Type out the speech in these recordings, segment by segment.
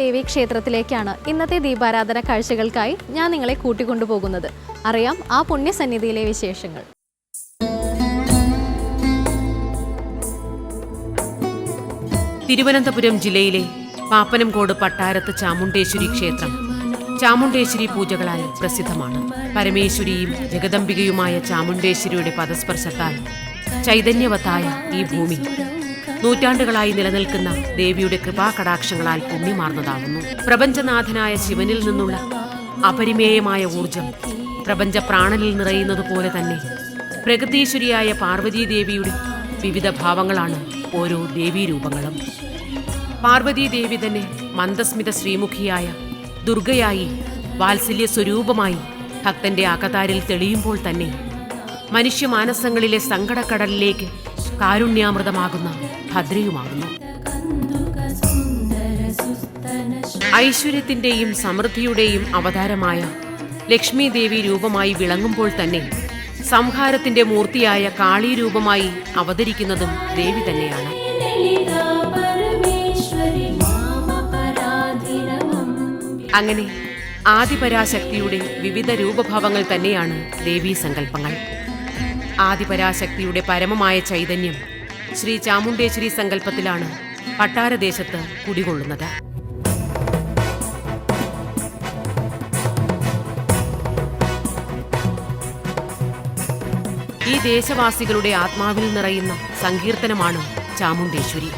ദേവി ക്ഷേത്രത്തിലേക്കാണ് ഇന്നത്തെ ദീപാരാധന കാഴ്ചകൾക്കായി ഞാൻ നിങ്ങളെ കൂട്ടിക്കൊണ്ടുപോകുന്നത്. അറിയാം ആ പുണ്യസന്നിധിയിലെ വിശേഷങ്ങൾ. തിരുവനന്തപുരം ജില്ലയിലെ പാപ്പനംകോട് പട്ടാരത്ത് ചാമുണ്ടേശ്വരി ക്ഷേത്രം ചാമുണ്ടേശ്വരി പൂജകളാൽ പ്രസിദ്ധമാണ്. പരമേശ്വരിയും ജഗദംബികയുമായ ചാമുണ്ടേശ്വരിയുടെ പദസ്പർശത്താൽ ചൈതന്യവത്തായ ഈ ഭൂമി. നൂറ്റാണ്ടുകളായി നിലനിൽക്കുന്ന ദേവിയുടെ കൃപാകടാക്ഷങ്ങളാൽ പുണ്യമാർന്നതാകുന്നു. പ്രപഞ്ചനാഥനായ ശിവനിൽ നിന്നുള്ള അപരിമേയമായ ഊർജം പ്രപഞ്ച പ്രാണനിൽ നിറയുന്നത് പോലെ തന്നെ പ്രകൃതീശ്വരിയായ പാർവതീദേവിയുടെ വിവിധ ഭാവങ്ങളാണ് ഓരോ ദേവീരൂപങ്ങളും. പാർവതീദേവി തന്നെ മന്ദസ്മിത ശ്രീമുഖിയായ ദുർഗയായി വാത്സല്യ സ്വരൂപമായി ഭക്തന്റെ അകതാരിൽ തെളിയുമ്പോൾ തന്നെ മനുഷ്യ മനുഷ്യമാനസങ്ങളിലെ സങ്കടക്കടലിലേക്ക് കാരുണ്യാമൃതമാകുന്ന ഭദ്രയുമാകുന്നു. ഐശ്വര്യത്തിന്റെയും സമൃദ്ധിയുടെയും അവതാരമായ ലക്ഷ്മി ദേവി രൂപമായി വിളങ്ങുമ്പോൾ തന്നെ സംഹാരത്തിന്റെ മൂർത്തിയായ കാളി രൂപമായി അവതരിക്കുന്നതും ദേവി തന്നെയാണ്. അങ്ങനെ ആദിപരാശക്തിയുടെ വിവിധ രൂപഭാവങ്ങൾ തന്നെയാണ് ദേവീ സങ്കല്പങ്ങൾ. ആദിപരാശക്തിയുടെ പരമമായ ചൈതന്യം ശ്രീ ചാമുണ്ടേശ്വരി സങ്കല്പത്തിലാണ് പട്ടാരദേശത്ത് കുടികൊള്ളുന്നത്. ഈ ദേശവാസികളുടെ ആത്മാവിൽ നിറയുന്ന സങ്കീർത്തനമാണ് ചാമുണ്ടേശ്വരി.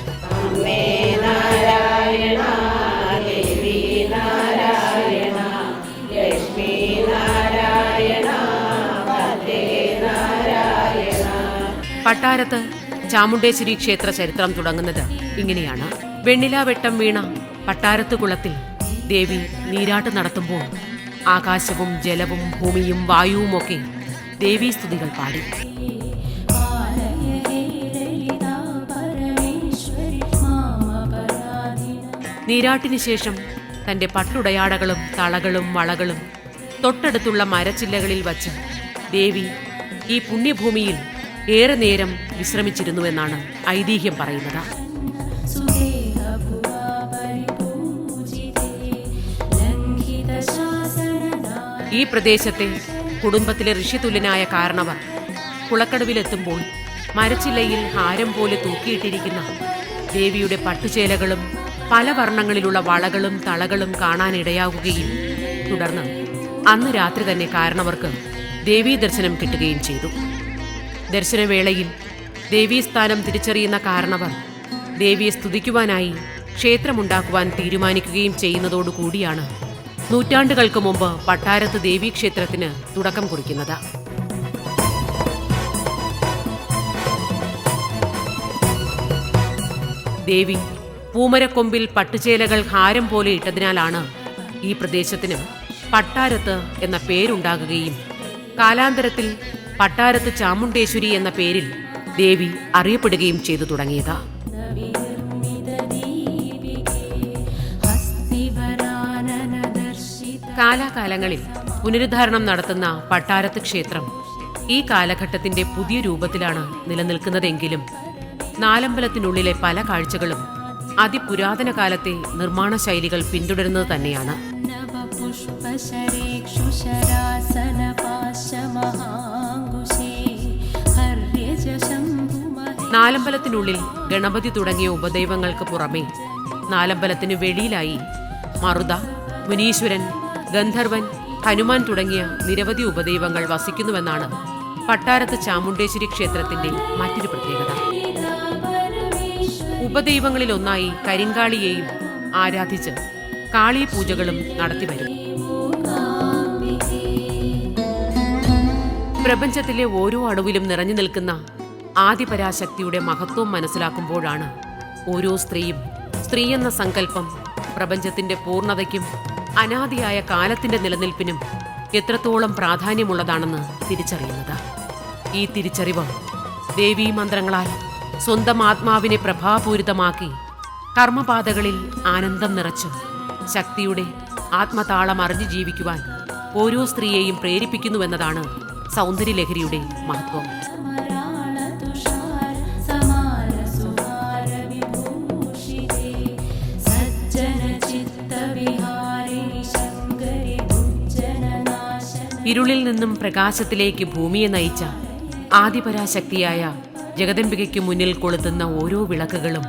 പട്ടാരത്ത് ചാമുണ്ടേശ്വരി ക്ഷേത്ര ചരിത്രം തുടങ്ങുന്നത് ഇങ്ങനെയാണ്. വെണ്ണിലാവെട്ടം വീണ പട്ടാരത്ത് കുളത്തിൽ ദേവി നീരാട്ട് നടത്തുമ്പോൾ ആകാശവും ജലവും ഭൂമിയും വായുവുമൊക്കെ ദേവീസ്തുതികൾ പാടി. നീരാട്ടിന് ശേഷം തന്റെ പട്ടുടയാടകളും തളകളും വളകളും തൊട്ടടുത്തുള്ള മരച്ചില്ലകളിൽ വച്ച് ദേവി ഈ പുണ്യഭൂമിയിൽ ഏറെ നേരം വിശ്രമിച്ചിരുന്നുവെന്നാണ് ഐതിഹ്യം പറയുന്നത്. ഈ പ്രദേശത്തെ കുടുംബത്തിലെ ഋഷിതുല്യനായ കാരണവർ കുളക്കടവിലെത്തുമ്പോൾ മരച്ചില്ലയിൽ ഹാരം പോലെ തൂക്കിയിട്ടിരിക്കുന്ന ദേവിയുടെ പട്ടുചേലകളും പല വർണങ്ങളിലുള്ള വളകളും തളകളും കാണാനിടയാകുകയും തുടർന്ന് അന്ന് രാത്രി തന്നെ കാരണവർക്ക് ദേവീ ദർശനം കിട്ടുകയും ചെയ്തു. ദർശനവേളയിൽ ദേവീസ്ഥാനം തിരിച്ചറിയുന്ന കാരണവർ ദേവിയെ സ്തുതിക്കുവാനായി ക്ഷേത്രമുണ്ടാക്കുവാൻ തീരുമാനിക്കുകയും ചെയ്യുന്നതോടുകൂടിയാണ് നൂറ്റാണ്ടുകൾക്ക് മുമ്പ് പട്ടാരത്ത് ദേവീക്ഷേത്രത്തിന് തുടക്കം കുറിക്കുന്നത്. ദേവി പൂമരക്കൊമ്പിൽ പട്ടുചേലകൾ ഹാരം പോലെ ഇട്ടതിനാലാണ് ഈ പ്രദേശത്തിന് പട്ടാരത്ത് എന്ന പേരുണ്ടാകുകയും കാലാന്തരത്തിൽ പട്ടാരത്ത് ചാമുണ്ടേശ്വരി എന്ന പേരിൽ ദേവി അറിയപ്പെടുകയും ചെയ്തു തുടങ്ങിയത്. കാലാകാലങ്ങളിൽ പുനരുദ്ധാരണം നടത്തുന്ന പട്ടാരത്ത് ക്ഷേത്രം ഈ കാലഘട്ടത്തിന്റെ പുതിയ രൂപത്തിലാണ് നിലനിൽക്കുന്നതെങ്കിലും നാലമ്പലത്തിനുള്ളിലെ പല കാഴ്ചകളും അതിപുരാതന കാലത്തെ നിർമ്മാണ ശൈലികൾ പിന്തുടരുന്നത് തന്നെയാണ്. നാലമ്പലത്തിനുള്ളിൽ ഗണപതി തുടങ്ങിയ ഉപദൈവങ്ങൾക്ക് പുറമെ നാലമ്പലത്തിന് വെളിയിലായി മറുത മുനീശ്വരൻ ഗന്ധർവൻ ഹനുമാൻ തുടങ്ങിയ നിരവധി ഉപദൈവങ്ങൾ വസിക്കുന്നുവെന്നാണ് പട്ടാരത്ത് ചാമുണ്ടേശ്വരി ക്ഷേത്രത്തിന്റെ മറ്റൊരു പ്രത്യേകത. ഉപദൈവങ്ങളിലൊന്നായി കരിങ്കാളിയെയും ആരാധിച്ച് കാളി പൂജകളും നടത്തിവരും. പ്രപഞ്ചത്തിലെ ഓരോ അണുവിലും നിറഞ്ഞു നിൽക്കുന്ന ആദിപരാശക്തിയുടെ മഹത്വം മനസ്സിലാക്കുമ്പോഴാണ് ഓരോ സ്ത്രീയും സ്ത്രീ എന്ന സങ്കല്പം പ്രപഞ്ചത്തിന്റെ പൂർണതയ്ക്കും അനാദിയായ കാലത്തിന്റെ നിലനിൽപ്പിനും എത്രത്തോളം പ്രാധാന്യമുള്ളതാണെന്ന് തിരിച്ചറിയുന്നത്. ഈ തിരിച്ചറിവ് ദേവീ മന്ത്രങ്ങളാൽ സ്വന്തം ആത്മാവിനെ പ്രഭാപൂരിതമാക്കി കർമ്മപാതകളിൽ ആനന്ദം നിറച്ച് ശക്തിയുടെ ആത്മതാളം അറിഞ്ഞു ജീവിക്കുവാൻ ഓരോ സ്ത്രീയെയും പ്രേരിപ്പിക്കുന്നുവെന്നതാണ് സൗന്ദര്യലഹരിയുടെ മഹത്വം. ഇരുളിൽ നിന്നും പ്രകാശത്തിലേക്ക് ഭൂമിയെ നയിച്ച ആദിപരാശക്തിയായ ജഗദംബികയ്ക്ക് മുന്നിൽ കൊളുത്തുന്ന ഓരോ വിളക്കുകളും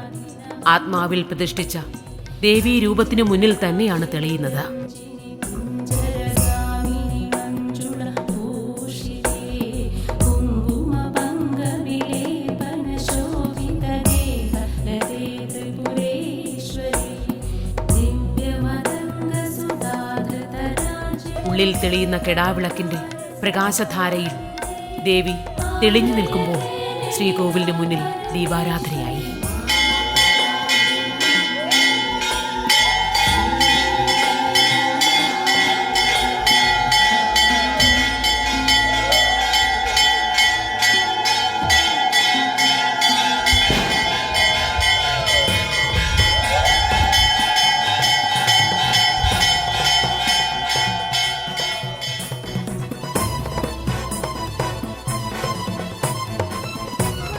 ആത്മാവിൽ പ്രതിഷ്ഠിച്ച ദേവീ രൂപത്തിനു മുന്നിൽ തന്നെയാണ് തെളിയുന്നത്. ഉള്ളിൽ തെളിയുന്ന കെടാവിളക്കിന്റെ പ്രകാശധാരയിൽ ദേവി തെളിഞ്ഞു നിൽക്കുമ്പോൾ ശ്രീകോവിലിന് മുന്നിൽ ദീപാരാധനയായി.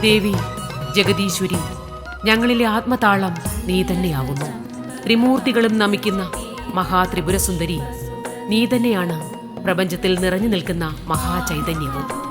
ദേവി ജഗദീശ്വരി ഞങ്ങളിലെ ആത്മതാളം നീ തന്നെയാവുന്നു ത്രിമൂർത്തികളും നമിക്കുന്ന മഹാത്രിപുരസുന്ദരി നീ തന്നെയാണ് പ്രപഞ്ചത്തിൽ നിറഞ്ഞു നിൽക്കുന്ന മഹാചൈതന്യവും.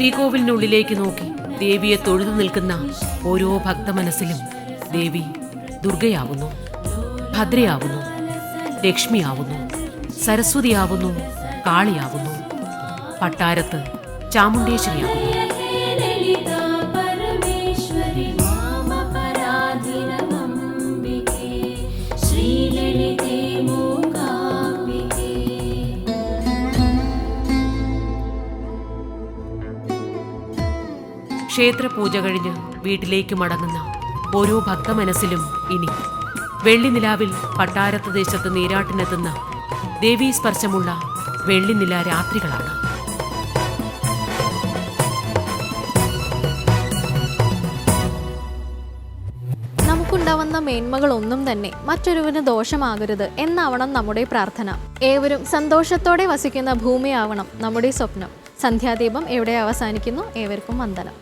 ശ്രീകോവിലിനുള്ളിലേക്ക് നോക്കി ദേവിയെ തൊഴുതു നിൽക്കുന്ന ഓരോ ഭക്ത മനസ്സിലും ദേവി ദുർഗയാവുന്നു ഭദ്രയാവുന്നു ലക്ഷ്മിയാവുന്നു സരസ്വതിയാവുന്നു കാളിയാവുന്നു. പട്ടാരത്ത് ചാമുണ്ടേശ്വരിയാവുന്നു ക്ഷേത്രപൂജ കഴിഞ്ഞ് വീട്ടിലേക്ക് മടങ്ങുന്ന ഓരോ ഭക്ത മനസ്സിലും ഇനി വെള്ളിനിലാവിൽ പട്ടാരത്ത് ദേശത്ത് നീരാട്ടിനെത്തുന്ന ദേവീ സ്പർശമുള്ള വെള്ളിനില രാത്രികളാണ്. നമുക്കുണ്ടാവുന്ന മേന്മകളൊന്നും തന്നെ മറ്റൊരുവന് ദോഷമാകരുത് എന്നാവണം നമ്മുടെ പ്രാർത്ഥന. ഏവരും സന്തോഷത്തോടെ വസിക്കുന്ന ഭൂമിയാവണം നമ്മുടെ സ്വപ്നം. സന്ധ്യാദീപം എവിടെ അവസാനിക്കുന്നു. ഏവർക്കും വന്ദനം.